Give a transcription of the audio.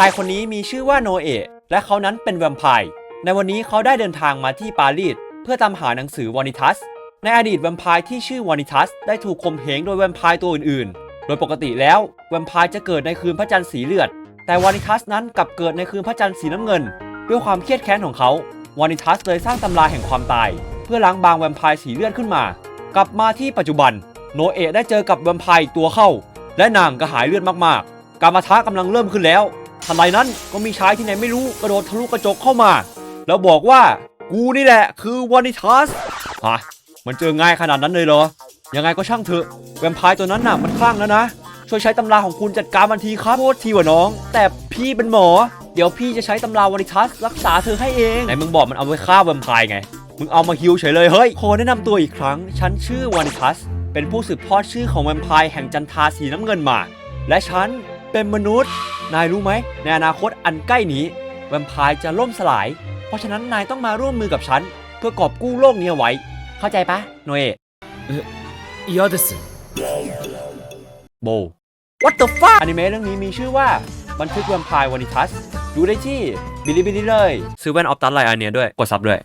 ชายคนนี้มีชื่อว่าโนเอะและเขานั้นเป็นแวมไพร์ในวันนี้เขาได้เดินทางมาที่ปารีสเพื่อตามหาหนังสือวานิทัส ในอดีตแวมไพร์ที่ชื่อวานิทัส ได้ถูกข่มเหงโดยแวมไพร์ตัวอื่นๆ โดยปกติแล้วแวมไพร์จะเกิดในคืนพระจันทร์สีเลือด แต่วานิทัสนั้นกลับเกิดในคืนพระจันทร์สีน้ำเงิน ด้วยความเครียดแค้นของเขาวานิทัสเลยสร้างตำราแห่งความตาย เพื่อล้างบางแวมไพร์สีเลือดขึ้นมา กลับมาที่ปัจจุบัน โนเอะได้เจอกับแวมไพร์ตัวเข้า และนางก็หายเลือดมากๆ การมาท้ากำลังเริ่มขึ้นแล้ว ทันใดนั้นก็มีชายที่ไหนไม่รู้กระโดดทะลุกระจกเข้ามา แล้วบอกว่ากูนี่แหละคือวานิทัสฮะมันเจอง่ายขนาดนั้นเลยเหรอ ยังไงก็ช่างเถอะแวมไพร์ตัวนั้นน่ะมันคลั่งแล้วนะ ช่วยใช้ตำราของคุณจัดการมันทีครับโทษทีวะน้อง แต่พี่เป็นหมอ เดี๋ยวพี่จะใช้ตำราวานิทัสรักษาเธอให้เองไหนมึงบอกมันเอาไว้ฆ่าแวมไพร์ไงมึงเอามาฮิวเฉยเลยเฮ้ยขอแนะนำตัวอีกครั้ง ฉันชื่อวานิทัสเป็นผู้สืบทอดชื่อของแวมไพร์แห่งจันทาสีน้ำเงินมา และฉันเป็นมนุษย์ นายรู้ไหม ในอนาคตอันใกล้นี้ แวมไพร์จะล่มสลาย เพราะฉะนั้นนายต้องมาร่วมมือกับฉัน เพื่อกอบกู้โลกนี้เอาไว้ เข้าใจปะโนเอะ 嫌です โบ What the fuck อนิเมะเรื่องนี้มีชื่อว่าบันทึกแวมไพร์วานิทัส ดูได้ที่บิลิบิลิเลย ซื้อแว่นออฟตัสไลน์อันเนี้ยด้วย กดซับด้วย